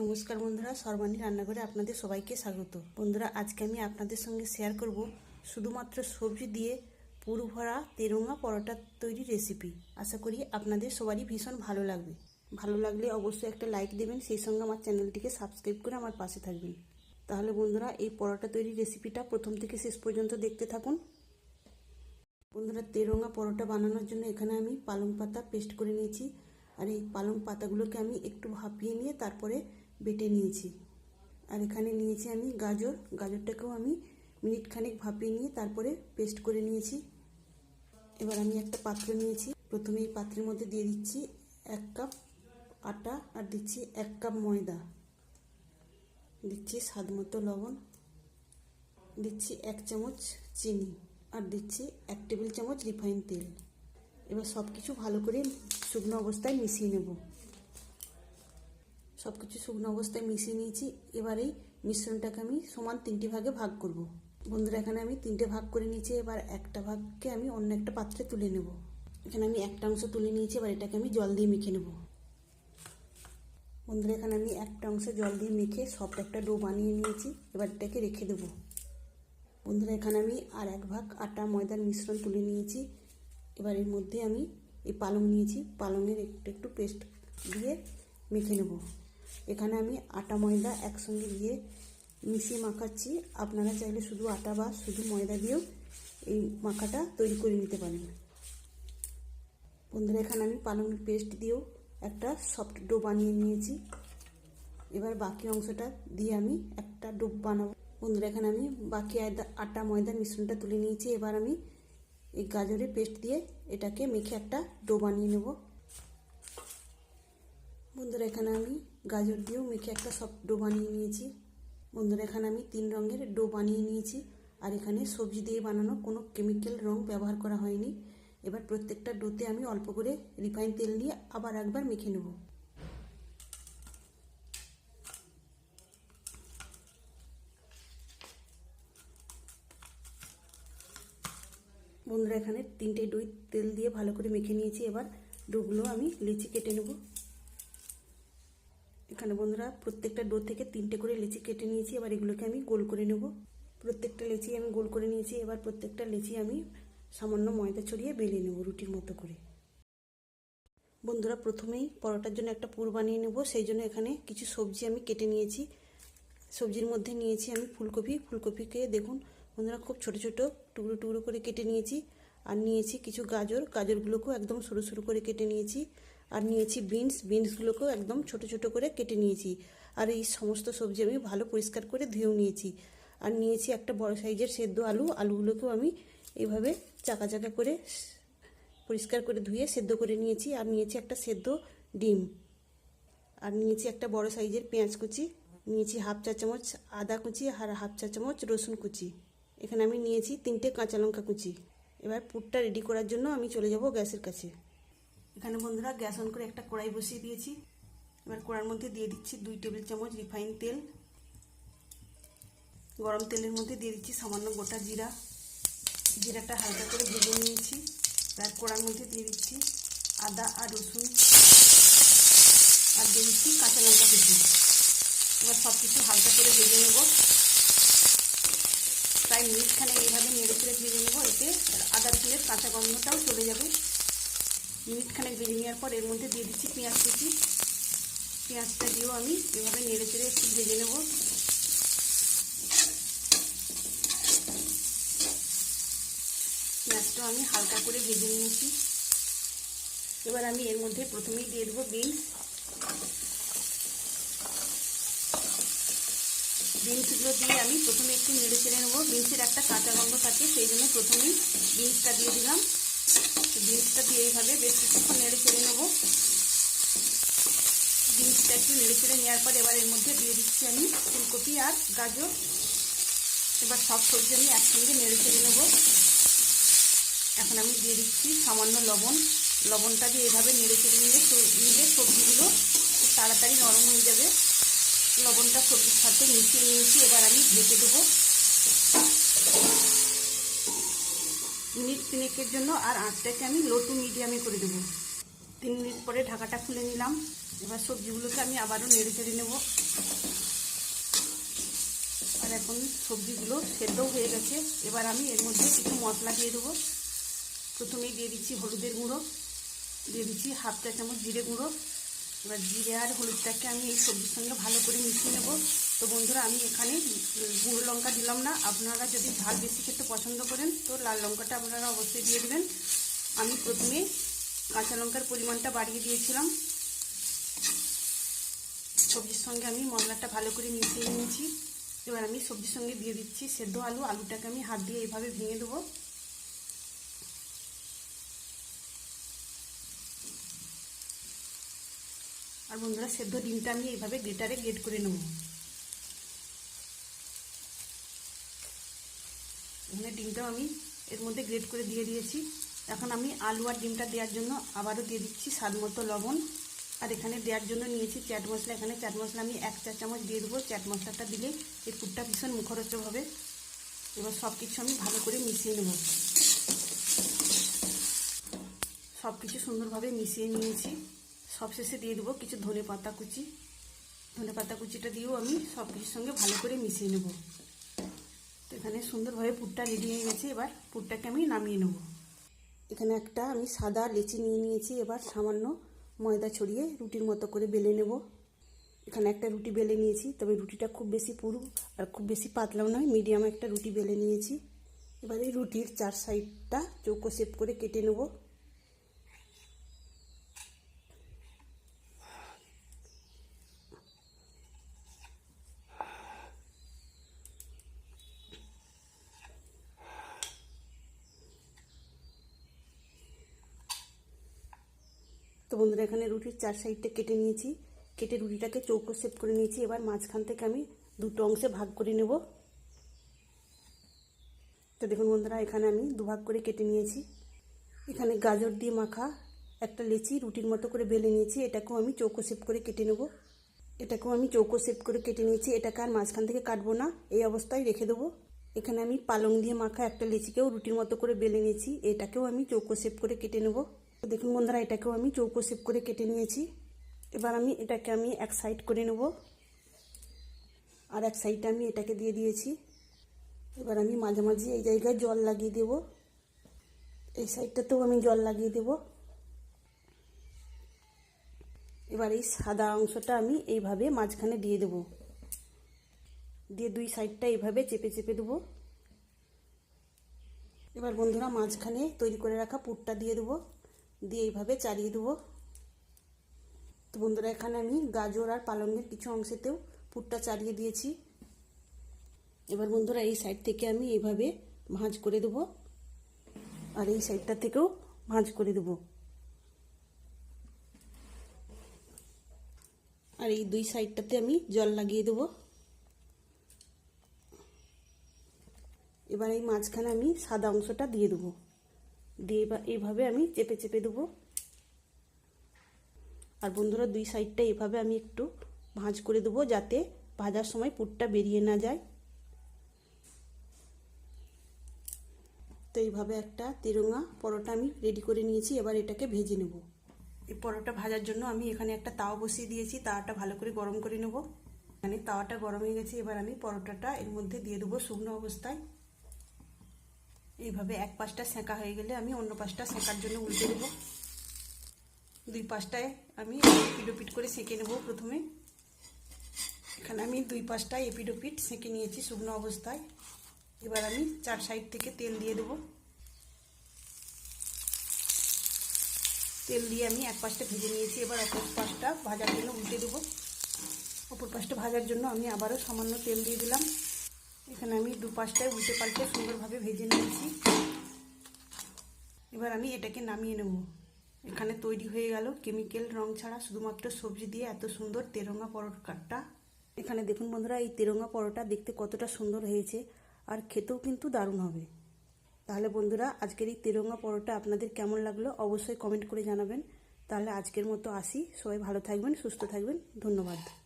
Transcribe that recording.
নমস্কার বন্ধুরা, সর্বাণী রান্নাঘরে আপনাদের সবাইকে স্বাগত। বন্ধুরা, আজকে আমি আপনাদের সঙ্গে শেয়ার করব শুধুমাত্র সবজি দিয়ে পুরু ভরা তেরোঙা পরোটা তৈরি রেসিপি আশা করি আপনাদের সবারই ভীষণ ভালো লাগবে। ভালো লাগলে অবশ্যই একটা লাইক দেবেন, সেই সঙ্গে আমার চ্যানেলটিকে সাবস্ক্রাইব করে আমার পাশে থাকবেন। তাহলে বন্ধুরা, এই পরোটা তৈরি রেসিপিটা প্রথম থেকে শেষ পর্যন্ত দেখতে থাকুন। বন্ধুরা, তেরোঙা পরোটা বানানোর জন্য এখানে আমি পালং পাতা পেস্ট করে নিয়েছি। আর এই পালং পাতাগুলোকে আমি একটু ভাপিয়ে নিয়ে তারপরে বেটে নিয়েছি। আর এখানে নিয়েছি আমি গাজর। গাজরটাকেও আমি মিনিট খানেক ভাপিয়ে নিয়ে তারপরে পেস্ট করে নিয়েছি। এবার আমি একটা পাত্র নিয়েছি। প্রথমে এই পাত্রের মধ্যে দিয়ে দিচ্ছি এক কাপ আটা আর দিচ্ছি এক কাপ ময়দা। দিচ্ছি স্বাদ মতো লবণ। দিচ্ছি এক চামচ চিনি আর দিচ্ছি এক টেবিল চামচ রিফাইন তেল। এবার সব কিছু ভালো করে শুকনো অবস্থায় মিশিয়ে নেব। সব কিছু শুকনো অবস্থায় মিশিয়ে নিয়েছি। এবার এই মিশ্রণটাকে আমি সমান তিনটি ভাগে ভাগ করব। বন্ধুরা, এখানে আমি তিনটে ভাগ করে নিয়েছি। এবার একটা ভাগকে আমি অন্য একটা পাত্রে তুলে নেব। এখানে আমি একটা অংশ তুলে নিয়েছি। এবার এটাকে আমি জল দিয়ে মেখে নেব। বন্ধুরা, এখানে আমি একটা অংশ জল দিয়ে মেখে সফট একটা ডো বানিয়ে নিয়েছি। এবার এটাকে রেখে দেবো। বন্ধুরা, এখানে আমি আর এক ভাগ আটা ময়দার মিশ্রণ তুলে নিয়েছি। এবার এর মধ্যে আমি এই পালং নিয়েছি। পালংয়ের একটু একটু পেস্ট দিয়ে মেখে নেব। এখানে আমি আটা ময়দা একসঙ্গে দিয়ে মিশিয়ে মাখাচ্ছি। আপনারা চাইলে শুধু আটা বা শুধু ময়দা দিয়েও এই মাখাটা তৈরি করে নিতে পারেন। বন্ধুরা, এখানে আমি পালং পেস্ট দিয়েও একটা সফট ডো বানিয়ে নিয়েছি। এবার বাকি অংশটা দিয়ে আমি একটা ডো বানাবো। বন্ধুরা, এখানে আমি বাকি আটা ময়দার মিশ্রণটা তুলে নিয়েছি। এবার আমি এই গাজরের পেস্ট দিয়ে এটাকে মেখে একটা ডো বানিয়ে নেব। বন্ধুরা, এখানে আমি গাজর দিয়েও মেখে একটা সব ডো বানিয়ে নিয়েছি। বন্ধুরা, এখানে আমি তিন রঙের ডো বানিয়ে নিয়েছি। আর এখানে সবজি দিয়ে বানানো কোনো কেমিক্যাল রং ব্যবহার করা হয়নি। এবার প্রত্যেকটা ডোতে আমি অল্প করে রিফাইন তেল দিয়ে আবার একবার মেখে নেব। বন্ধুরা, এখানে তিনটে ডই তেল দিয়ে ভালো করে মেখে নিয়েছি। এবার ডোগুলো আমি লিচি কেটে নেব। এখানে বন্ধুরা প্রত্যেকটা ডো থেকে তিনটে করে লিচি কেটে নিয়েছি, এবার এগুলোকে আমি গোল করে নেব। প্রত্যেকটা লেচি আমি গোল করে নিয়েছি, এবার প্রত্যেকটা লেচি আমি সামান্য ময়দা ছড়িয়ে বেলে নেব রুটির মতো করে। বন্ধুরা প্রথমেই পরোটার জন্য একটা পুর বানিয়ে নেব, সেই জন্য এখানে কিছু সবজি আমি কেটে নিয়েছি। সবজির মধ্যে নিয়েছি আমি ফুলকপি, ফুলকপিকে দেখুন বন্ধুরা খুব ছোট ছোট টুকরো টুকরো করে কেটে নিয়েছি। আর নিয়েছি কিছু গাজর, গাজরগুলোকেও একদম সরু সরু করে কেটে নিয়েছি। আর নিয়েছি বিনস, বিনসগুলোকেও একদম ছোট ছোট করে কেটে নিয়েছি। আর এই সমস্ত সবজি আমি ভালো পরিষ্কার করে ধুয়েও নিয়েছি। আর নিয়েছি একটা বড় সাইজের সেদ্ধ আলু। আলুগুলোকেও আমি এইভাবে চাকা চাকা করে পরিষ্কার করে ধুয়ে সেদ্ধ করে নিয়েছি। আর নিয়েছি একটা সেদ্ধ ডিম। আর নিয়েছি একটা বড় সাইজের পেঁয়াজ কুচি। নিয়েছি হাফ চা চামচ আদা কুচি আর হাফ চা চামচ রসুন কুচি। এখানে আমি নিয়েছি তিনটে কাঁচা লঙ্কা কুচি। এবার পুরটা রেডি করার জন্য আমি চলে যাব গ্যাসের কাছে। এখানে বন্ধুরা গ্যাস অন করে একটা কড়াই বসিয়ে দিয়েছি। এবার কড়ার মধ্যে দিয়ে দিচ্ছি দুই টেবিল চামচ রিফাইন তেল। গরম তেলের মধ্যে দিয়ে দিচ্ছি সামান্য গোটা জিরা। জিরাটা হালকা করে ভেজে নিয়েছি। এবার কড়ার মধ্যে দিয়ে দিচ্ছি আদা আর রসুন। আর দিয়ে দিচ্ছি কাঁচা লঙ্কা কুচি। এবার সব কিছু হালকা করে ভেজে নেব। প্রায় মিনিটখানে এইভাবে নেড়ে চেড়ে ভেজে নেব। এতে আদা রসুনের কাঁচা গন্ধটাও চলে যাবে। মিনিটখানে ভেজে নেওয়ার পর এর মধ্যে দিয়ে দিচ্ছি পেঁয়াজ কুচি। পেঁয়াজটা দিয়েও আমি এভাবে নেড়ে চেড়ে একটু ভেজে নেব। পেঁয়াজটাও আমি হালকা করে ভেজে নিয়েছি। এবার আমি এর মধ্যে প্রথমেই দিয়ে দেবো বিনস। বিনসগুলো দিয়ে আমি প্রথমে একটু নেড়ে চেড়ে নেব। বিনসের একটা কাঁচা গন্ধ থাকে, সেই জন্য প্রথমেই বিনসটা দিয়ে দিলাম। বিনসটা দিয়ে এইভাবে বেশ কিছুক্ষণ নেড়ে চেড়ে নেব। বিনসটা একটু নেড়ে চেড়ে নেওয়ার পর এবার এর মধ্যে দিয়ে দিচ্ছি আমি ফুলকপি আর গাজর। এবার সব সবজি আমি একসঙ্গে নেড়ে চেড়ে নেব। এখন আমি দিয়ে দিচ্ছি সামান্য লবণ। লবণটা দিয়ে এভাবে নেড়ে চেড়ে নিলে নিলে সবজিগুলো তাড়াতাড়ি নরম হয়ে যাবে। লবণটা সবজির সাথে মিশিয়ে নিয়েছি, এবার আমি ঢেকে দেবো। মিনিট তিনেকের জন্য আর আঁচটাকে আমি লো টু মিডিয়ামে করে দেবো। তিন মিনিট পরে ঢাকাটা খুলে নিলাম। এবার সবজিগুলোকে আমি আবারও নেড়ে চেড়ে নেব। আর এখন সবজিগুলো সেদ্ধও হয়ে গেছে। এবার আমি এর মধ্যে কিছু মশলা দিয়ে দেবো। প্রথমেই দিয়ে দিচ্ছি হলুদের গুঁড়ো। দিয়ে দিচ্ছি হাফ চা চামচ জিরে গুঁড়ো। এবার জিরে আর হলুদটাকে আমি এই সবজির সঙ্গে ভালো করে মিশিয়ে নেব। তো বন্ধুরা, আমি এখানে গুঁড়ো লঙ্কা দিলাম না। আপনারা যদি ঝাল বেশি খেতে পছন্দ করেন, তো লাল লঙ্কাটা আপনারা অবশ্যই দিয়ে দেবেন। আমি প্রথমে কাঁচা লঙ্কার পরিমাণটা বাড়িয়ে দিয়েছিলাম। সবজির সঙ্গে আমি মশলাটা ভালো করে মিশিয়ে নিয়েছি। এবার আমি সবজির সঙ্গে দিয়ে দিচ্ছি সেদ্ধ আলু। আলুটাকে আমি হাত দিয়ে এইভাবে ভেঙে দেবো। আর বন্ধুরা, সেদ্ধ ডিমটা আমি এইভাবে গ্রেটারে গ্রেট করে নেব। এখানে ডিমটাও আমি এর মধ্যে গ্রেট করে দিয়ে দিয়েছি। এখন আমি আলু আর ডিমটা দেওয়ার জন্য আবারও দিয়ে দিচ্ছি স্বাদ মতো লবণ। আর এখানে দেওয়ার জন্য নিয়েছি চাট মশলা। এখানে চাট মশলা আমি এক চা চামচ দিয়ে দেবো। চাট মশলাটা দিলে এই পুরটা ভীষণ মুখরোচক হবে। এবার সব কিছু আমি ভালো করে মিশিয়ে নেব। সব কিছু সুন্দরভাবে মিশিয়ে নিয়েছি। সবশেষে দিয়ে দেবো কিছু ধনে পাতা কুচি। ধনে পাতা কুচিটা দিয়েও আমি সব কিছুর সঙ্গে ভালো করে মিশিয়ে নেব। এখানে সুন্দরভাবে পুরটা রেডি হয়ে গেছে। এবার পুরটাকে আমি নামিয়ে নেব। এখানে একটা আমি সাদা লেচি নিয়ে নিয়েছি। এবার সামান্য ময়দা ছড়িয়ে রুটির মতো করে বেলে নেব। এখানে একটা রুটি বেলে নিয়েছি, তবে রুটিটা খুব বেশি পুরু আর খুব বেশি পাতলাও নয় মিডিয়াম একটা রুটি বেলে নিয়েছি। এবারে রুটির চার সাইডটা চৌকো শেপ করে কেটে নেব। তো বন্ধুরা, এখানে রুটির চার সাইডটা কেটে নিয়েছি। কেটে রুটিটাকে চৌকো শেপ করে নিয়েছি। এবার মাঝখান থেকে আমি দুটো অংশে ভাগ করে নেব। তো দেখুন বন্ধুরা, এখানে আমি দুভাগ করে কেটে নিয়েছি। এখানে গাজর দিয়ে মাখা একটা লেচি রুটির মতো করে বেলে নিয়েছি। এটাকেও আমি চৌকো শেপ করে কেটে নেব। এটাকেও আমি চৌকো শেপ করে কেটে নিয়েছি। এটাকে আর মাঝখান থেকে কাটবো না, এই অবস্থায় রেখে দেবো। এখানে আমি পালং দিয়ে মাখা একটা লেচিকেও রুটির মতো করে বেলে নিয়েছি। এটাকেও আমি চৌকো শেপ করে কেটে নেব। দেখুন বন্ধুরা, এটাকেও আমি চৌকো শেপ করে কেটে নিয়েছি। এবার আমি এটাকে আমি এক সাইড করে নেব। আর এক সাইডটা আমি এটাকে দিয়ে দিয়েছি। এবার আমি মাঝামাঝি এই জায়গায় জল লাগিয়ে দেব। এই সাইডটাতেও আমি জল লাগিয়ে দেব। এবার এই সাদা অংশটা আমি এইভাবে মাঝখানে দিয়ে দেব। দিয়ে দুই সাইডটা এইভাবে চেপে চেপে দেবো। এবার বন্ধুরা, মাঝখানে তৈরি করে রাখা পুরটা দিয়ে দেবো। দিয়ে এইভাবে চালিয়ে দেবো। তো বন্ধুরা, এখানে আমি গাজর আর পালংয়ের কিছু অংশেতেও পুরটা চালিয়ে দিয়েছি। এবার বন্ধুরা, এই সাইড থেকে আমি এইভাবে ভাঁজ করে দেবো। আর এই সাইডটা থেকেও ভাঁজ করে দেবো। আর এই দুই সাইডটাতে আমি জল লাগিয়ে দেবো। এবার এই মাঝখানে আমি সাদা অংশটা দিয়ে দেবো। দিয়ে এইভাবে আমি চেপে চেপে দেবো। আর বন্ধুরা, দুই সাইডটা এভাবে আমি একটু ভাঁজ করে দেবো যাতে ভাজার সময় পুরটা বেরিয়ে না যায়। তো এইভাবে একটা তিরঙ্গা পরোটা আমি রেডি করে নিয়েছি, এবার এটাকে ভেজে নেব। এই পরোটা ভাজার জন্য আমি এখানে একটা তাও বসিয়ে দিয়েছি, তাওয়াটা ভালো করে গরম করে নেব। এখানে তাওয়াটা গরম হয়ে গেছে, এবার আমি পরোটাটা এর মধ্যে দিয়ে দেবো শুকনো অবস্থায়। এইভাবে এক পাশটা সেঁকা হয়ে গেলে আমি অন্য পাশটা সেঁকার জন্য উল্টে দেবো। দুই পাশটায় আমি এপিডোপিট করে সেঁকে নেব প্রথমে। এখানে আমি দুই পাশটায় এপিডোপিট সেঁকে নিয়েছি শুকনো অবস্থায়। এবার আমি চার সাইড থেকে তেল দিয়ে দেবো। তেল দিয়ে আমি এক পাশটা ভেজে নিয়েছি, এবার অপর পাশটা ভাজার জন্য উল্টে দেবো। অপর পাশটা ভাজার জন্য আমি আবারও সামান্য তেল দিয়ে দিলাম। এখানে আমি দু পাশটায় উল্টে পাল্টে সুন্দরভাবে ভেজে নিয়েছি। এবার আমি এটাকে নামিয়ে নেব। এখানে তৈরি হয়ে গেল কেমিক্যাল রং ছাড়া শুধুমাত্র সবজি দিয়ে এত সুন্দর তেরঙ্গা পরোটাটা। এখানে দেখুন বন্ধুরা, এই তেরঙ্গা পরোটা দেখতে কতটা সুন্দর হয়েছে আর খেতেও কিন্তু দারুণ হবে। তাহলে বন্ধুরা, আজকের এই তেরঙ্গা পরোটা আপনাদের কেমন লাগল অবশ্যই কমেন্ট করে জানাবেন। তাহলে আজকের মতো আসি। সবাই ভালো থাকবেন, সুস্থ থাকবেন। ধন্যবাদ।